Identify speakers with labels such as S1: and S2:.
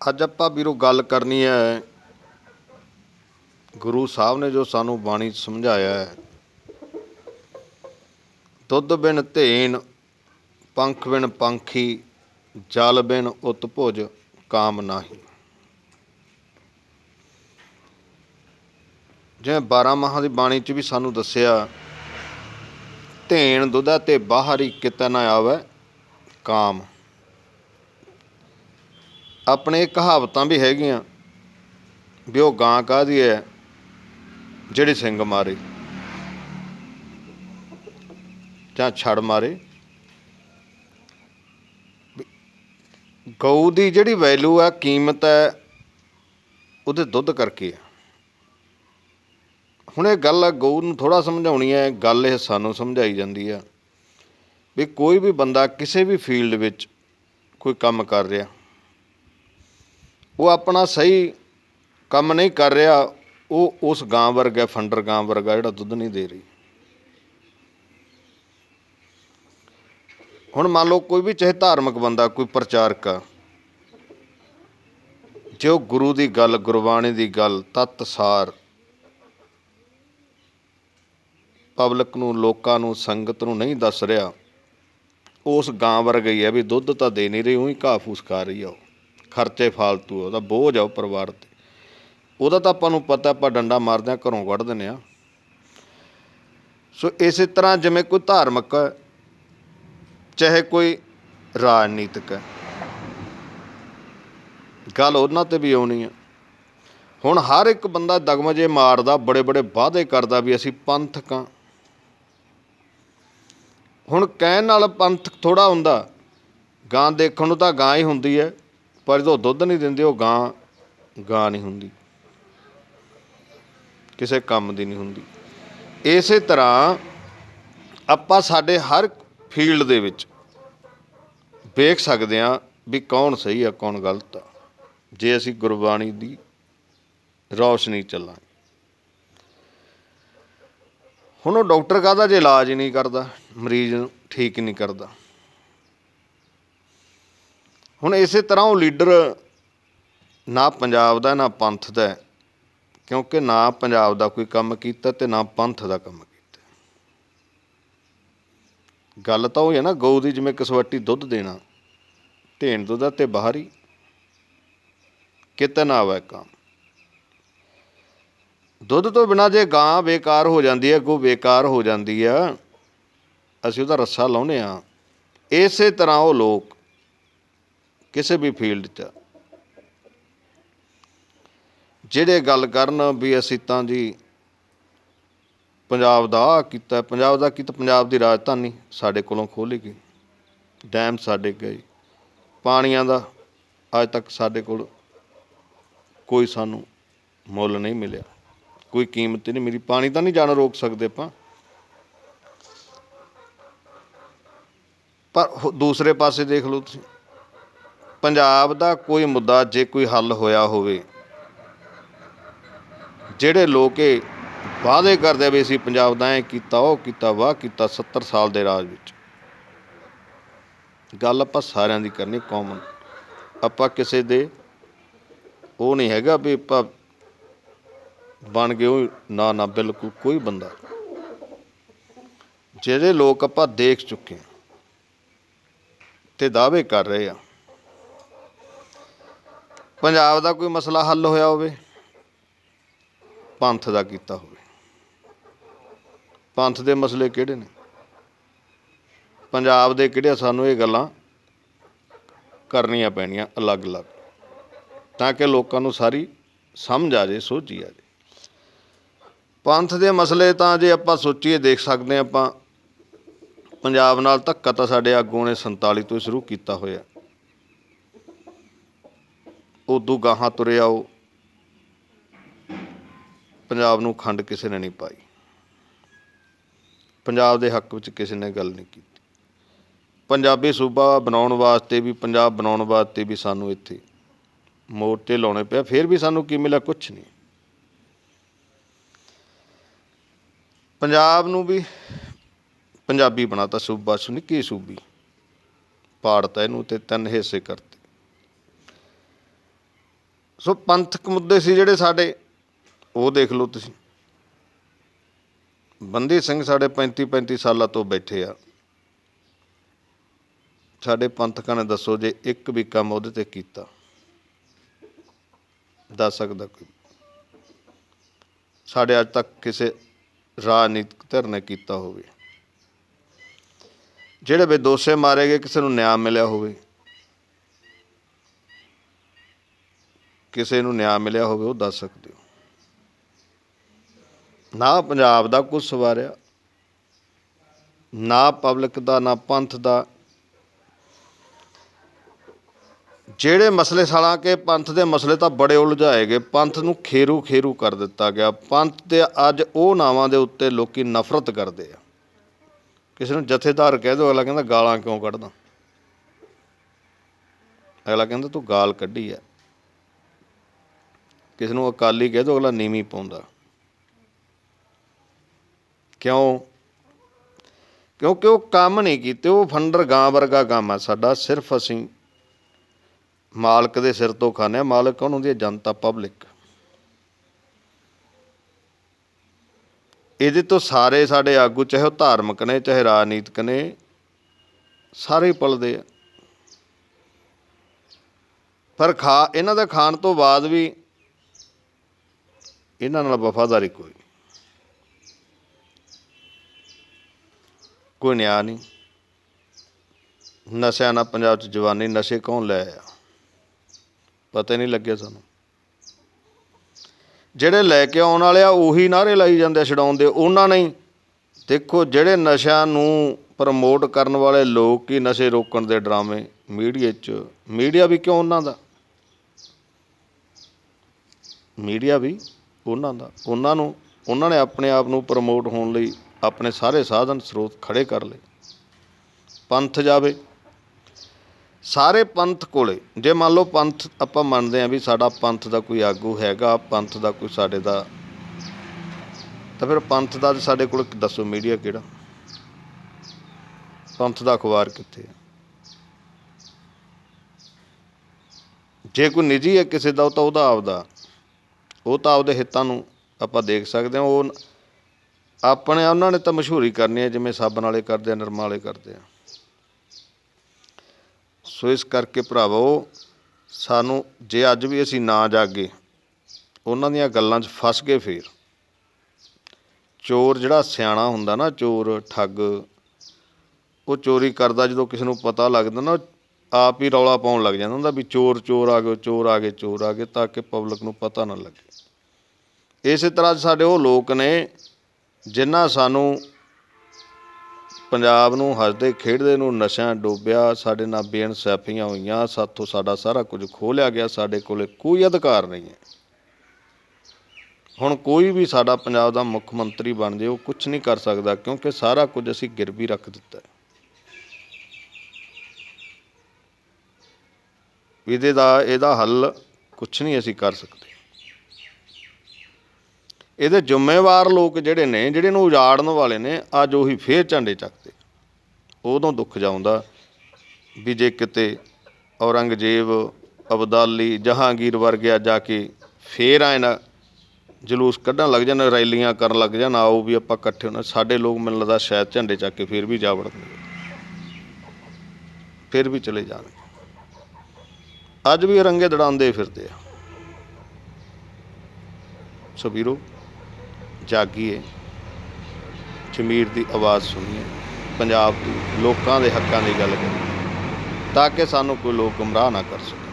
S1: ਅੱਜ ਆਪਾਂ ਵੀਰੋ ਗੱਲ ਕਰਨੀ ਹੈ ਗੁਰੂ ਸਾਹਿਬ ਨੇ ਜੋ ਸਾਨੂੰ ਬਾਣੀ 'ਚ ਸਮਝਾਇਆ ਹੈ। ਦੁੱਧ ਬਿਨ ਧੇਨ, ਪੰਖ ਬਿਨ ਪੰਖੀ, ਜਲ ਬਿਨ ਉਤ ਭੁਜ ਕਾਮ ਨਾਹੀ। ਜਿਵੇਂ 12 ਮਹਾਂ ਦੀ ਬਾਣੀ 'ਚ ਵੀ ਸਾਨੂੰ ਦੱਸਿਆ, ਧੇਨ ਦੁੱਧਾ ਤੇ ਬਾਹਰੀ ਕਿਤੇ ਨਾ ਆਵੇ, ਕਾਮ। ਆਪਣੇ ਕਹਾਵਤਾਂ ਵੀ ਹੈਗੀਆਂ ਵੀ ਉਹ ਗਾਂ ਕਾਹਦੀ ਹੈ ਜਿਹੜੀ ਸਿੰਘ ਮਾਰੇ। ਜਾਂ ਛੜ ਮਾਰੇ। ਗਊ ਦੀ ਜਿਹੜੀ ਵੈਲਿਊ ਹੈ ਕੀਮਤ ਹੈ ਉਹਦੇ ਦੁੱਧ ਕਰਕੇ ਆ ਹੁਣ ਇਹ ਗੱਲ ਆ ਗਊ ਨੂੰ ਥੋੜਾ ਸਮਝਾਉਣੀ ਹੈ ਗੱਲ ਇਹ ਸਾਨੂੰ ਸਮਝਾਈ ਜਾਂਦੀ ਆ ਵੀ ਕੋਈ ਵੀ ਬੰਦਾ ਕਿਸੇ ਵੀ ਫੀਲਡ ਵਿੱਚ ਕੋਈ ਕੰਮ ਕਰ ਰਿਹਾ ਉਹ ਆਪਣਾ ਸਹੀ ਕੰਮ ਨਹੀਂ ਕਰ ਰਿਹਾ, ਉਹ ਉਸ ਗਾਂ ਵਰਗਾ ਫੰਡਰ ਗਾਂ ਵਰਗਾ ਜਿਹੜਾ ਦੁੱਧ ਨਹੀਂ ਦੇ ਰਹੀ। ਹੁਣ ਮੰਨ ਲਓ ਕੋਈ ਵੀ ਚਾਹੇ ਧਾਰਮਿਕ ਬੰਦਾ, ਕੋਈ ਪ੍ਰਚਾਰਕ ਆ, ਜੋ ਗੁਰੂ ਦੀ ਗੱਲ, ਗੁਰਬਾਣੀ ਦੀ ਗੱਲ ਤਤ ਸਾਰ ਪਬਲਿਕ ਨੂੰ, ਲੋਕਾਂ ਨੂੰ, ਸੰਗਤ ਨੂੰ ਨਹੀਂ ਦੱਸ ਰਿਹਾ, ਉਸ ਗਾਂ ਵਰਗਾ ਹੀ ਹੈ ਵੀ ਦੁੱਧ ਤਾਂ ਦੇ ਨਹੀਂ ਰਹੀ, ਉਹੀ ਘਾਹ ਫੂਸ ਖਾ ਰਹੀ ਆ ਉਹ। ਖਰਚੇ ਫਾਲਤੂ ਉਹਦਾ ਬੋਝ ਆ ਉਹ ਪਰਿਵਾਰ ਤੇ। ਉਹਦਾ ਤਾਂ ਆਪਾਂ ਨੂੰ ਪਤਾ ਆਪਾਂ ਡੰਡਾ ਮਾਰਦੇ ਆ ਘਰੋਂ ਕੱਢ ਦਿੰਦੇ ਆ। ਸੋ ਇਸੇ ਤਰ੍ਹਾਂ ਜਿਵੇਂ ਕੋਈ ਧਾਰਮਿਕ ਹੈ, ਚਾਹੇ ਕੋਈ ਰਾਜਨੀਤਿਕ ਹੈ ਗੱਲ ਉਹਨਾਂ ਤੇ ਵੀ ਆਉਣੀ ਆ। ਹੁਣ ਹਰ ਇੱਕ ਬੰਦਾ ਦਗਮਜੇ ਮਾਰਦਾ ਬੜੇ ਬੜੇ ਵਾਅਦੇ ਕਰਦਾ ਵੀ ਅਸੀਂ ਪੰਥਕ ਆ ਹੁਣ ਕਹਿਣ ਨਾਲ ਪੰਥਕ ਥੋੜਾ ਹੁੰਦਾ ਗਾਂ ਦੇਖਣ ਨੂੰ ਤਾਂ ਗਾਂ ਹੀ ਹੁੰਦੀ ਹੈ। ਪਰ ਜਦੋਂ ਦੁੱਧ ਨਹੀਂ ਦਿੰਦੇ, ਉਹ ਗਾਂ ਗਾਂ ਨਹੀਂ ਹੁੰਦੀ। ਕਿਸੇ ਕੰਮ ਦੀ ਨਹੀਂ ਹੁੰਦੀ। ਇਸੇ ਤਰ੍ਹਾਂ ਆਪਾਂ ਸਾਡੇ ਹਰ ਫੀਲਡ ਦੇ ਵਿੱਚ ਵੇਖ ਸਕਦੇ ਹਾਂ ਵੀ ਕੌਣ ਸਹੀ ਆ, ਕੌਣ ਗਲਤ ਆ। ਜੇ ਅਸੀਂ ਗੁਰਬਾਣੀ ਦੀ ਰੌਸ਼ਨੀ ਚੱਲਾਂਗੇ। ਹੁਣ ਉਹ ਡਾਕਟਰ ਕਾਹਦਾ ਜੇ ਇਲਾਜ ਹੀ ਨਹੀਂ ਕਰਦਾ, ਮਰੀਜ਼ ਨੂੰ ਠੀਕ ਨਹੀਂ ਕਰਦਾ। ਹੁਣ ਇਸੇ ਤਰ੍ਹਾਂ ਉਹ ਲੀਡਰ ਨਾ ਪੰਜਾਬ ਦਾ, ਨਾ ਪੰਥ ਦਾ ਕਿਉਂਕਿ ਨਾ ਪੰਜਾਬ ਦਾ ਕੋਈ ਕੰਮ ਕੀਤਾ ਤੇ ਨਾ ਪੰਥ ਦਾ ਕੰਮ ਕੀਤਾ। ਗੱਲ ਤਾਂ ਉਹ ਹੈ ਨਾ, ਗਊ ਦੀ ਜਿਵੇਂ ਕਸਵੱਟੀ ਦੁੱਧ ਦੇਣਾ ਢੇਣ ਦੁੱਧ ਤੇ ਬਾਹਰੀ, ਕਿਤੇ ਨਾ ਆਵੇ ਕੰਮ। ਦੁੱਧ ਤੋਂ ਬਿਨਾ ਜੇ ਗਾਂ ਬੇਕਾਰ ਹੋ ਜਾਂਦੀ ਹੈ, ਗਊ ਬੇਕਾਰ ਹੋ ਜਾਂਦੀ ਆ, ਅਸੀਂ ਉਹਦਾ ਰੱਸਾ ਲਾਉਨੇ ਆ ਇਸੇ ਤਰ੍ਹਾਂ ਉਹ ਲੋਕ ਕਿਸੇ ਵੀ ਫੀਲਡ 'ਚ। ਜਿਹੜੇ ਗੱਲ ਕਰਨ ਵੀ ਅਸੀਂ ਤਾਂ ਜੀ ਪੰਜਾਬ ਦਾ ਆਹ ਕੀਤਾ, ਪੰਜਾਬ ਦਾ ਕੀਤਾ, ਪੰਜਾਬ ਦੀ ਰਾਜਧਾਨੀ ਸਾਡੇ ਕੋਲੋਂ ਖੋਲ੍ਹੀ ਗਈ। ਡੈਮ ਸਾਡੇ ਗਏ। ਪਾਣੀਆਂ ਦਾ ਅੱਜ ਤੱਕ ਸਾਡੇ ਕੋਲ ਕੋਈ ਸਾਨੂੰ ਮੁੱਲ ਨਹੀਂ ਮਿਲਿਆ। ਕੋਈ ਕੀਮਤ ਨਹੀਂ ਮਿਲੀ। ਪਾਣੀ ਤਾਂ ਨਹੀਂ ਜਾਣਾ ਰੋਕ ਸਕਦੇ ਆਪਾਂ। ਪਰ ਦੂਸਰੇ ਪਾਸੇ ਦੇਖ ਲਓ ਤੁਸੀਂ। ਪੰਜਾਬ ਦਾ ਕੋਈ ਮੁੱਦਾ ਜੇ ਕੋਈ ਹੱਲ ਹੋਇਆ ਹੋਵੇ, ਜਿਹੜੇ ਲੋਕ ਇਹ ਵਾਅਦੇ ਕਰਦੇ ਵੀ ਅਸੀਂ ਪੰਜਾਬ ਦਾ ਐ ਕੀਤਾ, ਉਹ ਕੀਤਾ, ਵਾਹ ਕੀਤਾ 70 ਸਾਲ ਦੇ ਰਾਜ ਵਿੱਚ। ਗੱਲ ਆਪਾਂ ਸਾਰਿਆਂ ਦੀ ਕਰਨੀ ਕਾਮਨ ਆਪਾਂ ਕਿਸੇ ਦੇ ਉਹ ਨਹੀਂ ਹੈਗਾ ਵੀ ਆਪਾਂ ਬਣ ਗਏ ਉਹ ਨਾ ਨਾ, ਬਿਲਕੁਲ ਕੋਈ ਬੰਦਾ। ਜਿਹੜੇ ਲੋਕ ਆਪਾਂ ਦੇਖ ਚੁੱਕੇ ਹਾਂ ਤੇ ਦਾਅਵੇ ਕਰ ਰਹੇ ਆ ਪੰਜਾਬ ਦਾ ਕੋਈ ਮਸਲਾ ਹੱਲ ਹੋਇਆ ਹੋਵੇ, ਪੰਥ ਦਾ ਕੀਤਾ ਹੋਵੇ। ਪੰਥ ਦੇ ਮਸਲੇ ਕਿਹੜੇ ਨੇ? ਪੰਜਾਬ ਦੇ ਕਿਹੜੇ ਸਾਨੂੰ ਇਹ ਗੱਲਾਂ ਕਰਨੀਆਂ ਪੈਣੀਆਂ ਅਲੱਗ-ਅਲੱਗ, ਤਾਂ ਕਿ ਲੋਕਾਂ ਨੂੰ ਸਾਰੀ ਸਮਝ ਆ ਜੇ, ਸੋਝੀ ਆ ਜੇ। ਪੰਥ ਦੇ ਮਸਲੇ ਤਾਂ ਜੇ ਆਪਾਂ ਸੋਚੀਏ, ਦੇਖ ਸਕਦੇ ਹਾਂ ਆਪਾਂ, ਪੰਜਾਬ ਨਾਲ ਧੱਕਾ ਤਾਂ ਸਾਡੇ ਆਗੂਆਂ ਨੇ 47 ਤੋਂ ਹੀ ਸ਼ੁਰੂ ਕੀਤਾ ਹੋਇਆ। ਉਦੋਂ ਗਾਹਾਂ ਤੁਰੇ ਆਓ ਪੰਜਾਬ ਨੂੰ ਖੰਡ ਕਿਸੇ ਨੇ ਨਹੀਂ ਪਾਈ। ਪੰਜਾਬ ਦੇ ਹੱਕ ਵਿੱਚ ਕਿਸੇ ਨੇ ਗੱਲ ਨਹੀਂ ਕੀਤੀ। ਪੰਜਾਬੀ ਸੂਬਾ ਬਣਾਉਣ ਵਾਸਤੇ ਵੀ, ਪੰਜਾਬ ਬਣਾਉਣ ਵਾਸਤੇ ਵੀ ਸਾਨੂੰ ਇੱਥੇ ਮੋਰਚੇ ਲਾਉਣੇ ਪਿਆ ਫਿਰ ਵੀ ਸਾਨੂੰ ਕੀ ਮਿਲਿਆ? ਕੁਝ ਨਹੀਂ। ਪੰਜਾਬ ਨੂੰ ਵੀ ਪੰਜਾਬੀ ਬਣਾਤਾ ਸੂਬਾ। ਸੁਨਿੱਕੀ ਸੂਬੀ ਪਾੜਤਾ ਇਹਨੂੰ ਤੇ ਤਿੰਨ ਹਿੱਸੇ ਕਰਤੇ। ਸੋ ਪੰਥਕ ਮੁੱਦੇ ਸੀ ਜਿਹੜੇ ਸਾਡੇ, ਉਹ ਦੇਖ ਲਓ ਤੁਸੀਂ। ਬੰਦੀ ਸਿੰਘ ਸਾਡੇ 35 35 ਸਾਲਾਂ ਤੋਂ ਬੈਠੇ ਆ। ਸਾਡੇ ਪੰਥਕਾਂ ਨੇ ਦੱਸੋ ਜੇ ਇੱਕ ਵੀ ਕੰਮ ਉਹਦੇ ਤੇ ਕੀਤਾ। ਦੱਸ ਸਕਦਾ ਕੋਈ? ਸਾਡੇ ਅੱਜ ਤੱਕ ਕਿਸੇ ਰਾਜਨੀਤਿਕ ਧਿਰ ਨੇ ਕੀਤਾ ਹੋਵੇ। ਜਿਹੜੇ ਬੇਦੋਸ਼ੇ ਮਾਰੇ ਗਏ, ਕਿਸੇ ਨੂੰ ਨਿਆਂ ਮਿਲਿਆ ਹੋਵੇ। ਕਿਸੇ ਨੂੰ ਨਿਆਂ ਮਿਲਿਆ ਹੋਵੇ ਉਹ ਦੱਸ ਸਕਦੇ ਹੋ। ਨਾ ਪੰਜਾਬ ਦਾ ਕੁਝ ਸਵਾਰਿਆ, ਨਾ ਪਬਲਿਕ ਦਾ, ਨਾ ਪੰਥ ਦਾ। ਜਿਹੜੇ ਮਸਲੇ ਸਾਲਾਂ ਕੇ ਪੰਥ ਦੇ ਮਸਲੇ ਤਾਂ ਬੜੇ ਉਲਝਾਏ ਗਏ, ਪੰਥ ਨੂੰ ਖੇਰੂ ਖੇਰੂ ਕਰ ਦਿੱਤਾ ਗਿਆ। ਪੰਥ ਦੇ ਅੱਜ ਉਹ ਨਾਵਾਂ ਦੇ ਉੱਤੇ ਲੋਕੀ ਨਫ਼ਰਤ ਕਰਦੇ ਆ। ਕਿਸੇ ਨੂੰ ਜਥੇਦਾਰ ਕਹਿ ਦੋ, ਅਗਲਾ ਕਹਿੰਦਾ ਗਾਲਾਂ ਕਿਉਂ ਕੱਢਦਾ? ਅਗਲਾ ਕਹਿੰਦਾ ਤੂੰ ਗਾਲ ਕੱਢੀ ਆ। ਕਿਸੇ ਨੂੰ ਅਕਾਲੀ ਕਹਿ ਦੋ ਅਗਲਾ ਨੀਵੀਂ ਪਾਉਂਦਾ। ਕਿਉਂ? ਕਿਉਂਕਿ ਉਹ ਕੰਮ ਨਹੀਂ ਕੀਤੇ, ਉਹ ਫੰਡਰ ਗਾਂ ਵਰਗਾ ਕੰਮ ਆ ਸਾਡਾ, ਸਿਰਫ ਅਸੀਂ ਮਾਲਕ ਦੇ ਸਿਰ ਤੋਂ ਖਾਂਦੇ ਹਾਂ, ਮਾਲਕ ਕੌਣ ਹੁੰਦੀ ਹੈ? ਜਨਤਾ ਪਬਲਿਕ ਇਹਦੇ ਤੋਂ ਸਾਰੇ ਸਾਡੇ ਆਗੂ, ਚਾਹੇ ਉਹ ਧਾਰਮਿਕ ਨੇ, ਚਾਹੇ ਰਾਜਨੀਤਿਕ ਨੇ, ਸਾਰੇ ਪਲਦੇ ਆ। ਪਰ ਖਾ, ਇਹਨਾਂ ਦਾ ਖਾਣ ਤੋਂ ਬਾਅਦ ਵੀ ਇਹਨਾਂ ਨਾਲ ਵਫਾਦਾਰੀ ਕੋਈ ਕੋਈ ਨਿਆਂ ਨਹੀਂ। ਨਸ਼ਿਆਂ ਨਾਲ ਪੰਜਾਬ 'ਚ ਜਵਾਨੀ, ਨਸ਼ੇ ਕੌਣ ਲੈ ਆਇਆ? ਪਤਾ ਨਹੀਂ ਲੱਗਿਆ ਸਾਨੂੰ। ਜਿਹੜੇ ਲੈ ਕੇ ਆਉਣ ਵਾਲੇ ਆ, ਉਹੀ ਨਾਰੇ ਲਾਈ ਜਾਂਦੇ ਛਡਾਉਣ ਦੇ। ਉਹਨਾਂ ਨੇ ਦੇਖੋ, ਜਿਹੜੇ ਨਸ਼ਿਆਂ ਨੂੰ ਪ੍ਰਮੋਟ ਕਰਨ ਵਾਲੇ ਲੋਕ ਹੀ ਨਸ਼ੇ ਰੋਕਣ ਦੇ ਡਰਾਮੇ ਮੀਡੀਆ 'ਚ। ਮੀਡੀਆ ਵੀ ਕਿਉਂ ਉਹਨਾਂ ਦਾ? ਮੀਡੀਆ ਵੀ ਉਹਨਾਂ ਦਾ, ਉਹਨਾਂ ਨੂੰ, ਉਹਨਾਂ ਨੇ ਆਪਣੇ ਆਪ ਨੂੰ ਪ੍ਰਮੋਟ ਹੋਣ ਲਈ ਆਪਣੇ ਸਾਰੇ ਸਾਧਨ ਸਰੋਤ ਖੜੇ ਕਰ ਲਏ। ਪੰਥ ਜਾਵੇ। ਸਾਰੇ ਪੰਥ ਕੋਲੇ, ਜੇ ਮੰਨ ਲਓ ਪੰਥ ਆਪਾਂ ਮੰਨਦੇ ਆਂ ਵੀ ਸਾਡਾ ਪੰਥ ਦਾ ਕੋਈ ਆਗੂ ਹੈਗਾ, ਪੰਥ ਦਾ ਕੋਈ ਸਾਡੇ ਦਾ, ਤਾਂ ਫਿਰ ਪੰਥ ਦਾ ਤੇ ਸਾਡੇ ਕੋਲ ਦੱਸੋ ਮੀਡੀਆ ਕਿਹੜਾ? ਪੰਥ ਦਾ ਅਖਬਾਰ ਕਿੱਥੇ ਹੈ? ਜੇ ਕੋਈ ਨਿੱਜੀ ਹੈ ਕਿਸੇ ਦਾ, ਉਹ ਤਾਂ ਉਹਦਾ ਆਪਦਾ। ਉਹ ਤਾਂ ਆਪਦੇ ਹਿੱਤਾਂ ਨੂੰ ਆਪਾਂ ਦੇਖ ਸਕਦੇ ਹਾਂ। ਉਹ ਆਪਣੇ ਉਹਨਾਂ ਨੇ ਤਾਂ ਮਸ਼ਹੂਰੀ ਕਰਨੀ ਹੈ, ਜਿਵੇਂ ਸਾਬਣ ਵਾਲੇ ਕਰਦੇ ਆ, ਨਿਰਮਾ ਵਾਲੇ ਕਰਦੇ ਆ। ਸੋ ਇਸ ਕਰਕੇ ਭਰਾਵੋ, ਸਾਨੂੰ ਜੇ ਅੱਜ ਵੀ ਅਸੀਂ ਨਾ ਜਾਗੇ, ਉਹਨਾਂ ਦੀਆਂ ਗੱਲਾਂ 'ਚ ਫਸ ਗਏ ਫੇਰ। ਚੋਰ ਜਿਹੜਾ ਸਿਆਣਾ ਹੁੰਦਾ ਨਾ, ਚੋਰ, ਠੱਗ, ਉਹ ਚੋਰੀ ਕਰਦਾ ਜਦੋਂ ਕਿਸੇ ਨੂੰ ਪਤਾ ਲੱਗਦਾ ਨਾ, ਉਹ ਆਪ ਹੀ ਰੌਲਾ ਪਾਉਣ ਲੱਗ ਜਾਂਦਾ ਹੁੰਦਾ ਵੀ ਚੋਰ ਚੋਰ ਆ ਗਏ, ਚੋਰ ਆ ਗਏ, ਚੋਰ ਆ ਗਏ, ਤਾਂ ਕਿ ਪਬਲਿਕ ਨੂੰ ਪਤਾ ਨਾ ਲੱਗੇ। ਇਸੇ ਤਰ੍ਹਾਂ ਸਾਡੇ ਉਹ ਲੋਕ ਨੇ ਜਿਨ੍ਹਾਂ ਸਾਨੂੰ ਪੰਜਾਬ ਨੂੰ ਹੱਸਦੇ, ਖੇਡਦੇ ਨੂੰ ਨਸ਼ਿਆਂ ਡੋਬਿਆ, ਸਾਡੇ ਨਾਲ ਬੇਇਨਸਾਫੀਆਂ ਹੋਈਆਂ, ਸਾਥੋਂ ਸਾਡਾ ਸਾਰਾ ਕੁਝ ਖੋਹ ਲਿਆ ਗਿਆ, ਸਾਡੇ ਕੋਲੇ ਕੋਈ ਅਧਿਕਾਰ ਨਹੀਂ ਹੈ। ਹੁਣ ਕੋਈ ਵੀ ਸਾਡਾ ਪੰਜਾਬ ਦਾ ਮੁੱਖ ਮੰਤਰੀ ਬਣ ਜੇ, ਉਹ ਕੁਝ ਨਹੀਂ ਕਰ ਸਕਦਾ, ਕਿਉਂਕਿ ਸਾਰਾ ਕੁਝ ਅਸੀਂ ਗਿਰਵੀ ਰੱਖ ਦਿੱਤਾ ਹੈ। ਇਹਦੇ ਦਾ, ਇਹਦਾ ਹੱਲ ਕੁਝ ਨਹੀਂ ਅਸੀਂ ਕਰ ਸਕਦੇ। ਇਹਦੇ ਜ਼ਿੰਮੇਵਾਰ ਲੋਕ ਜਿਹੜੇ ਨੇ, ਜਿਹੜੇ ਨੂੰ ਉਜਾੜਨ ਵਾਲੇ ਨੇ, ਅੱਜ ਉਹੀ ਫੇਰ ਝੰਡੇ ਚੱਕਦੇ। ਉਦੋਂ ਦੁੱਖ ਜਾਉਂਦਾ ਵੀ ਜੇ ਕਿਤੇ ਔਰੰਗਜ਼ੇਬ, ਅਬਦਾਲੀ, ਜਹਾਂਗੀਰ ਵਰਗਿਆ ਜਾ ਕੇ ਫੇਰ ਆਏ ਨਾ ਜਲੂਸ ਕੱਢਣ ਲੱਗ ਜਾਣ, ਰੈਲੀਆਂ ਕਰਨ ਲੱਗ ਜਾਣ, ਆਓ ਵੀ ਆਪਾਂ ਇਕੱਠੇ ਹੋਣਾ। ਸਾਡੇ ਲੋਕ ਮੈਨੂੰ ਲੱਗਦਾ ਸ਼ਾਇਦ ਝੰਡੇ ਚੱਕ ਕੇ ਫੇਰ ਵੀ ਜਾ ਵੜਨਗੇ। ਫੇਰ ਵੀ ਚਲੇ ਜਾਣਗੇ। ਅੱਜ ਵੀ ਰੰਗੇ ਦੜਾਉਂਦੇ ਫਿਰਦੇ ਆ। ਸੋ ਵੀਰੋ ਜਾਗੀਏ। ਜ਼ਮੀਰ ਦੀ ਆਵਾਜ਼ ਸੁਣੀਏ। ਪੰਜਾਬ ਦੀ ਲੋਕਾਂ ਦੇ ਹੱਕਾਂ ਦੀ ਗੱਲ ਕਰੀਏ। ਤਾਂ ਕਿ ਸਾਨੂੰ ਕੋਈ ਲੋਕ ਗੁੰਮਰਾਹ ਨਾ ਕਰ ਸਕੇ।